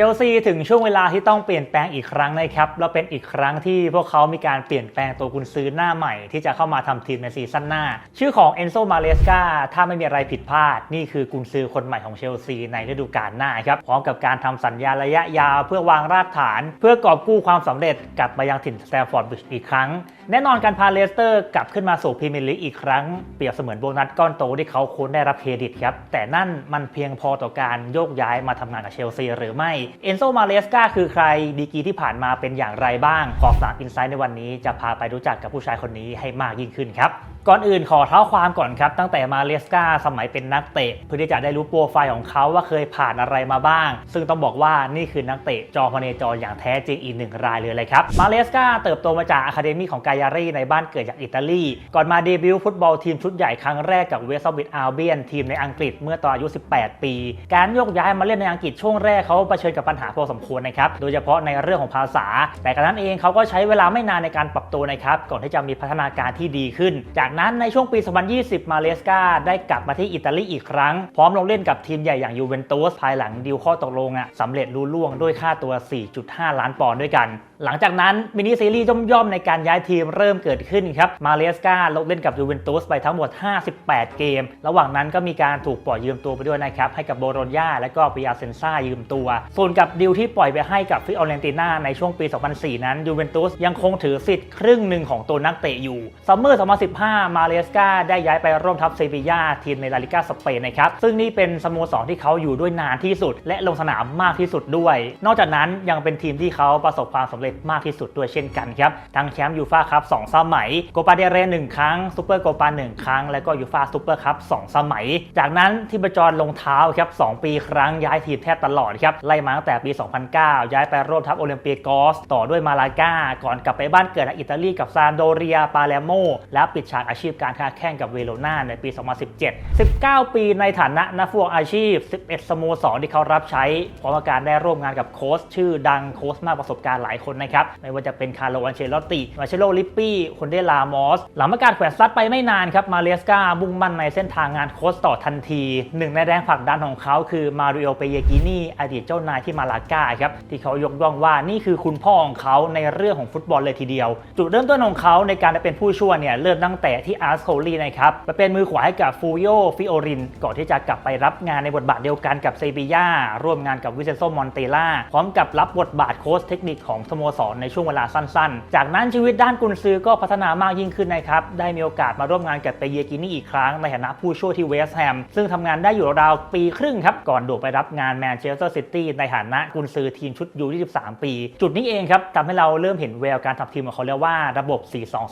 ชลซีถึงช่วงเวลาที่ต้องเปลี่ยนแปลงอีกครั้งนะครับแล้วเป็นอีกครั้งที่พวกเขามีการเปลี่ยนแปลงตัวกุนซือหน้าใหม่ ที่จะเข้ามาทำทีมในซีซั่นหน้า ชื่อของเอนโซมาเลสกาถ้าไม่มีอะไรผิดพลาด นี่คือกุนซือคนใหม่ของเชลซีในฤดูกาลหน้าครับพร้อมกับการทำสัญญาระยะยาวเพื่อวางรากฐาน เพื่อกอบกู้ความสำเร็จกลับมายังถิ่นสแตฟอร์ดบริดจ์อีกครั้ง แน่นอนการพาเลสเตอร์กลับขึ้นมาสู่พรีเมียร์ลีกอีกครั้งเปรียบเสมือนโบนัสก้อนโตที่เขาควรได้รับเครดิตครับแต่นั่นมันเพียงพอต่อการโยกย้ายมาทำงานกับเชลซีหรือไม่เอนโซมาเลสกาคือใครดีกีที่ผ่านมาเป็นอย่างไรบ้างขอบสามอินไซต์ในวันนี้จะพาไปรู้จักกับผู้ชายคนนี้ให้มากยิ่งขึ้นครับ ก่อนอื่นขอเท้าความก่อนครับ ตั้งแต่มาเลสกาสมัยเป็นนักเตะเพื่อที่จะได้รู้โปรไฟล์ของเขาว่าเคยผ่านอะไรมาบ้าง ซึ่งต้องบอกว่านี่คือนักเตะจอพเนจรอย่างแท้จริงอีกหนึ่งรายเลยเลยครับมาเลสกาเติบโตมาจากอะคาเดมี่ของกายารีในบ้านเกิดจากอิตาลี ก่อนมาเดบิวต์ฟุตบอลทีมชุดใหญ่ครั้งแรกกับเวสต์บิทอัลเบียนทีมในอังกฤษเมื่อตอนอายุ 18 ปี การโยกย้ายมาเล่นในอังกฤษช่วงแรกเขาเผชิญกับปัญหาพอสมควรนะครับโดยเฉพาะในเรื่องของภาษา แต่กระนั้นเองเขาก็ใช้เวลาไม่นานในการปรับตัวนะครับก่อนที่จะมีพัฒนาการที่ดีขึ้นจากนั้นในช่วงปี 2020 มาเลสกาได้กลับมาที่อิตาลีอีกครั้ง พร้อมลงเล่นกับทีมใหญ่อย่างยูเวนตุสภายหลังดีลข้อตกลงอะสำเร็จรุ่ล่วงด้วยค่าตัว 4.5 ล้านปอนด์ด้วยกัน หลังจากนั้นมินิซีรีส์ย่อมๆในการย้ายทีมเริ่มเกิดขึ้นครับมาเลสกาลงเล่นกับยูเวนตุสไปทั้งหมด 58 เกม ระหว่างนั้นก็มีการถูกปล่อยยืมตัวไปด้วยนะครับให้กับโบโรญญาและก็ปิยาเซนซ่ายืมตัว ส่วนกับดีลที่ปล่อยไปให้กับฟิออเรนติน่าในช่วงปี 2004 นั้นยูเวนตุสยังคงถือสิทธิ์ครึ่งหนึ่งของตัวนักเตะอยู่ซัมเมอร์ 2015มาเลสกาได้ย้ายไปร่วมทัพเซบียาทีมในลาลิกาสเปนนะครับซึ่งนี่เป็นสโมสรที่เขาอยู่ด้วยนานที่สุด และลงสนามมากที่สุดด้วย นอกจากนั้นยังเป็นทีมที่เขาประสบความสำเร็จมากที่สุดด้วยเช่นกันครับทั้งแชมป์ยูฟ่าคัพ2สมัยโกปาเดเรนหนึ่งครั้งซูเปอร์โกปาหนึ่งครั้ง และก็ยูฟ่าซูเปอร์คัพ2สมัย จากนั้นที่ประจรลงเท้าครับ2ปีครั้งย้ายทีมแทบตลอดครับไล่มาตั้งแต่ปี 2009 ย้ายไปร่วมทัพโอลิมเปียกอส ต่อด้วยมาลากาก่อนกลับไปบ้านเกิดอิตาลีกับซานโดเรียปาเลโมและปิดฉากอาชีพการค้าแข่งกับเวโรนาในปี 2017 19 ปีในฐานะนักฟุตบอลอาชีพ 11 สโมสรที่เขารับใช้พร้อมกับการได้ร่วมงานกับโค้ชชื่อดังโค้ชมากประสบการณ์หลายคนนะครับ ไม่ว่าจะเป็นคาร์โลอันเชลอตติมาเชโลลิปปี้คนเดลามอส หลังประกาศแขวนซัดไปไม่นานครับ มาเลสกามุ่งมั่นในเส้นทางงานโค้ชต่อทันทีหนึ่งในแรงผลักดันของเขาคือมาริโอเปเยกินีอดีตเจ้านายที่มาลาก้าครับที่เขายกย่องว่านี่คือคุณพ่อของเขาในเรื่องของฟุตบอลเลยทีเดียว จุดเริ่มต้นของเขาในการได้เป็นผู้ช่วยเนี่ยเริ่มตั้งแต่ที่อาร์สโคลีนะครับไปเป็นมือขวาให้กับฟูโยฟิโอริน ก่อนที่จะกลับไปรับงานในบทบาทเดียวกันกับเซบียาร่วมงานกับวิเซนโซมอนเตล่าพร้อมกับรับบทบาทโค้ชเทคนิคของสโมสรในช่วงเวลาสั้นๆ จากนั้นชีวิตด้านกุนซือก็พัฒนามากยิ่งขึ้นนะครับได้มีโอกาสมาร่วมงานกับเปเยกินี่อีกครั้งในฐานะผู้ช่วยที่เวสต์แฮมซึ่งทำงานได้อยู่ราวๆปีครึ่งครับก่อนโดดไปรับงานแมนเชสเตอร์ซิตี้ในฐานะกุนซือทีมชุดยู23ปี จุดนี้เองครับทำให้เราเริ่มเห็นแววการทำทีมของเขาแล้วว่าระบบ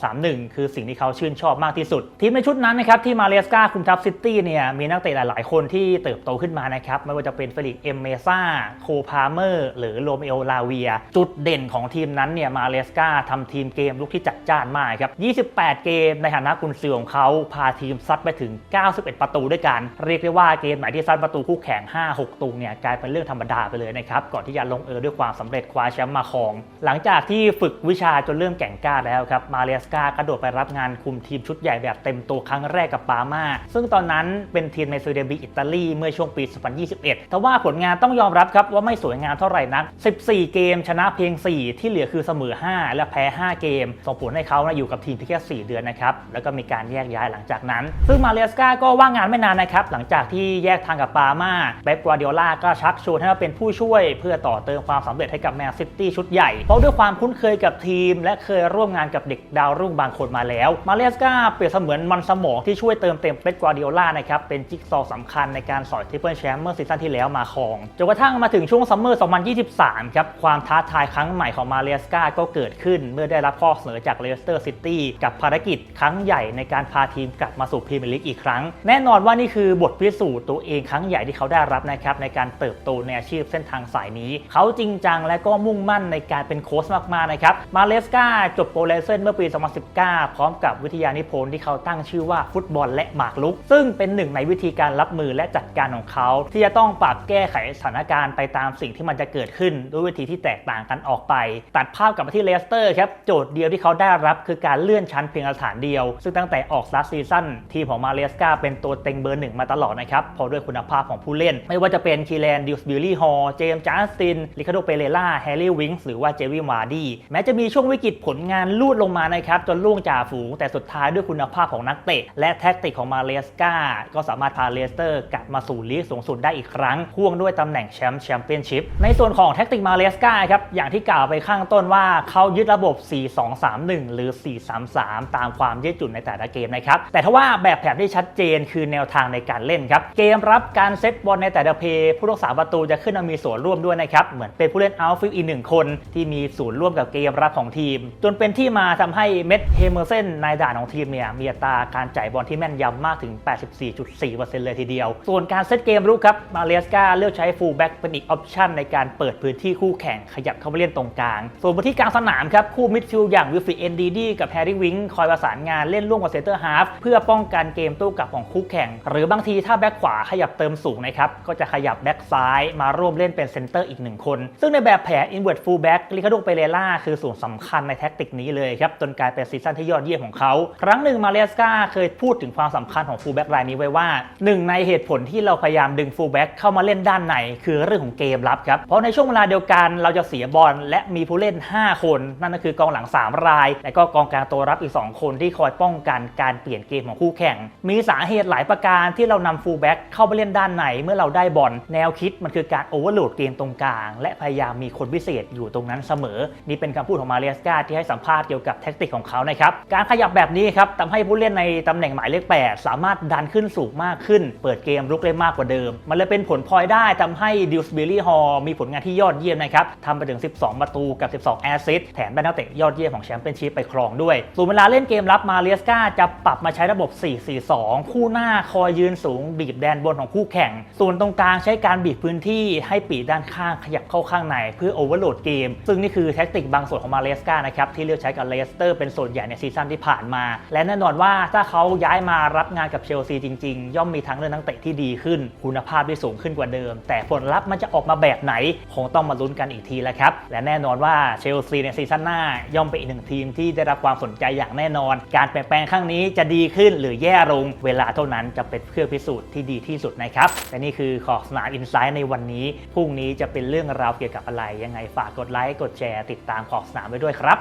4-2-3-1 คือสิ่งที่เขาชื่นชอบมากที่สุด ทีมในชุดนั้นนะครับที่มาเลสกาคุมทัพซิตี้เนี่ยมีนักเตะหลาย ๆ คนที่เติบโตขึ้นมานะครับไม่ว่าจะเป็นเฟลิกเอมเมซ่าโคพาเมอร์ หรือโรเมโอลาเวีย จุดเด่นของทีมนั้นเนี่ยมาเลสกาทำทีมเกมลุกที่จัดจ้านมากครับ 28 เกมในฐานะกุนซือของเขาพาทีมซัดไปถึง 91 ประตูด้วยกัน เรียกได้ว่าเกมไหนที่ซัดประตูคู่แข่ง 5-6ตูเนี่ยกลายเป็นเรื่องธรรมดาไปเลยนะครับก่อนที่จะลงเอยด้วยความสำเร็จคว้าแชมป์มาครอง หลังจากที่ฝึกวิชาจนเริ่มแก่งกล้าแล้วครับมาเลสกากระโดดไปรับงานคุมทีมชุดใหญ่แบบเต็มตัวครั้งแรกกับปามาซึ่งตอนนั้นเป็นทีมในซูเดบีอิตาลีเมื่อช่วงปี 2021 แต่ว่าผลงานต้องยอมรับครับว่าไม่สวยงามเท่าไหร่นัก 14 เกมชนะเพียง 4 ที่เหลือคือเสมอ 5 และแพ้ 5 เกม ส่งผลให้เขานะอยู่กับทีมเพียงแค่4เดือนนะครับ แล้วก็มีการแยกย้ายหลังจากนั้น ซึ่งมาเลสกาก็ว่างงานไม่นานนะครับ หลังจากที่แยกทางกับปามาเป๊ปกัวเดียล่าก็ชักชวนให้มาเป็นผู้ช่วย เพื่อต่อเติมความสำเร็จให้กับแมนซิตี้ชุดใหญ่ เพราะด้วยความคุ้นเคยกับทีม และเคยร่วมงานกับเด็กดาวรุ่งบางคนมาแล้ว มาเลสกาเปรียบเสมือนมันสมองที่ช่วยเติมเต็มเป๊ปกัวเดียล่านะครับ เป็นจิ๊กซอว์สำคัญในการสอยทริปเปิลแชมป์เมื่อซีซั่นที่แล้วมาครอง จนกระทั่งมาถึงช่วงซัมเมอร์ 2023 ครับ ความท้าทายครั้งใหม่ของมาเลสกาก็เกิดขึ้น เมื่อได้รับข้อเสนอจากเลสเตอร์ซิตี้กับภารกิจครั้งใหญ่ในการพาทีมกลับมาสู่พรีเมียร์ลีกอีกครั้ง แน่นอนว่านี่คือบทพิสูจน์ตัวเองครั้งใหญ่ที่เขาได้รับนะครับในการเติบโตในอาชีพเส้นทางสายนี้ เขาจริงจังและก็มุ่งมั่นในการเป็นโค้ชมากๆนะครับมาเลสกาจบโปรเลเซนเมื่อปี 2019 พร้อมกับวิทยานิโพลที่เขาตั้งชื่อว่าฟุตบอลและหมากรุก ซึ่งเป็นหนึ่งในวิธีการรับมือและจัดการของเขา ที่จะต้องปรับแก้ไขสถานการณ์ไปตามสิ่งที่มันจะเกิดขึ้นด้วยวิธีที่แตกต่างกันออกไป ตัดภาพกลับมาที่เลสเตอร์ครับโจทย์เดียวที่เขาได้รับคือการเลื่อนชั้นเพียงสถานเดียว ซึ่งตั้งแต่ออกซัสซีซั่นทีมของมาเลสกาเป็นตัวเต็งเบอร์หนึ่งมาตลอดนะครับเพราะด้วยคุณภาพของผู้เล่น ไม่ว่าจะเป็นคีแลนดิวส์บิลลี่ฮอลเจมส์จัสตินลิคาโดเปเรล่าแฮร์รี่วิงส์หรือว่าเจวี่วาร์ดี้แม้จะมีช่วงวิกฤตผลงานลูดลงมานะครับจนล่วงจ่าฝูงแต่สุดท้ายด้วยคุณภาพของนักเตะ และแท็กติกของมาเลสกาก็สามารถพาเลสเตอร์กลับมาสู่ลีกสูงสุดได้อีกครั้ง พ่วงด้วยตำแหน่งแชมป์แชมเปี้ยนชิพในส่วนของแท็กติกมาเลสกาครับอย่างที่กล่าวไปข้างต้นว่าเขายึดระบบ 4-2-3-1 หรือ 4-3-3 ตามความยืดหยุ่นในแต่ละเกมนะครับแต่ถ้าว่าแบบแผนที่ชัดเจนคือแนวทางในการเล่นครับเกมรับการเซตบอลในแต่ละเพย์ผู้รักษาประตูจะขึ้นมามีส่วนร่วมด้วยนะครับเหมือนเป็นผู้เล่นอัลฟิลอีกหนึ่งคนที่มีส่วนร่วมกับเกมรับของทีม จนเป็นที่มาทำให้เม็ดเฮเมอร์เซนนายด่านของทีมเนี่ยมีอัตราการจ่ายบอลที่แม่นยำมากถึง 84.4%เลยทีเดียว ส่วนการเซตเกมรุกครับ มาเลสกาเลือกใช้ฟูลแบ็กเป็นอีกออปชันในการเปิดพื้นที่คู่แข่งขยับเข้าไปเล่นตรงกลาง ส่วนบนที่กลางสนามครับ คู่มิดฟิลด์อย่างวิลฟรีเอนดีดีกับแฮร์รี่วิงคอยประสานงานเล่นร่วมกับเซนเตอร์ฮาฟเพื่อป้องกันเกมโต้กลับของคู่แข่ง หรือบางทีถ้าแบ็กขวาขยับเติมสูงนะครับก็จะขยับแบ็กซ้ายมาร่วมเล่นเป็นเซนเตอร์อีกหนึ่งคน ซึ่งในแบบแผน inward full back ลิคาโดเปเรล่าคือส่วนสำคัญในแท็กติกนี้เลยครับจนกลายเป็นซีซั่นที่ยอดเยี่ยมของเขารั้งหนึ่งมาเลสกาเคยพูดถึงความสำคัญของ full back รายนี้ไว้ว่าหนึ่งในเหตุผลที่เราพยายามดึง full back เข้ามาเล่นด้านในคือเรื่องของเกมรับครับ เพราะในช่วงเวลาเดียวกันเราจะเสียบอลและมีผู้เล่น 5 คน นั่นก็คือกองหลัง 3 ราย และก็กองกลางตัวรับอีก 2 คนที่คอยป้องกันการเปลี่ยนเกมของคู่แข่ง มีสาเหตุหลายประการที่เรานำ full back เข้าไปเล่นด้านในเมื่อเราได้บอลแนวคิดมันคือการโอเวอร์โหลดเกมตรงกลาง และพยายามมีคนพิเศษอยู่ตรงนั้นเสมอ นี่เป็นคำพูดของมาเรียสกาที่ให้สัมภาษณ์เกี่ยวกับแท็กติกของเขานะครับการขยับแบบนี้ครับทำให้ผู้เล่นในตำแหน่งหมายเลข 8 สามารถดันขึ้นสูงมากขึ้น เปิดเกมรุกได้มากกว่าเดิม มันเลยเป็นผลพลอยได้ทำให้ดิวส์บิลลี่ฮอลมีผลงานที่ยอดเยี่ยมนะครับทำไปถึง 12 ประตูกับ 12 แอสซิสต์แถมได้นักเตะยอดเยี่ยมของแชมเปี้ยนชิพไปครองด้วยส่วนเวลาเล่นเกมรับมาเรียสกาจะปรับมาใช้ระบบ 4-4-2 คู่หน้าคอยยืนสูงบีบแดนบนของคู่แข่ง ส่วนตรงกลางใช้การบีบพื้นที่ให้ปีด้านข้างขยับเข้าข้างในเพื่อโอเวอร์โหลดเกม ซึ่งนี่คือแท็กติกบางส่วนของมาเลสกานะครับที่เลือกใช้กับเลสเตอร์เป็นส่วนใหญ่ในซีซั่นที่ผ่านมาและแน่นอนว่าถ้าเขาย้ายมารับงานกับเชลซีจริง ๆ ย่อมมีทั้งเรื่องนักเตะที่ดีขึ้น คุณภาพที่สูงขึ้นกว่าเดิม แต่ผลลัพธ์มันจะออกมาแบบไหน คงต้องมาลุ้นกันอีกทีแล้วครับ และแน่นอนว่าเชลซีในซีซั่นหน้า ย่อมเป็นอีกหนึ่งทีมที่ได้รับความสนใจอย่างแน่นอน การเปลี่ยนแปลงครั้งนี้จะดีขึ้นหรือแย่ลง เวลาเท่านั้นจะเป็นเครื่องพิสูจน์ที่ดีที่สุดนะครับและนี่คือขอบสนามอินไซด์ในวันนี้พรุ่งนี้จะเป็นเรื่องราวเกี่ยวกับอะไรยังไงฝากกดไลค์กดแชร์ติดตามขอบสนามไว้ด้วยครับ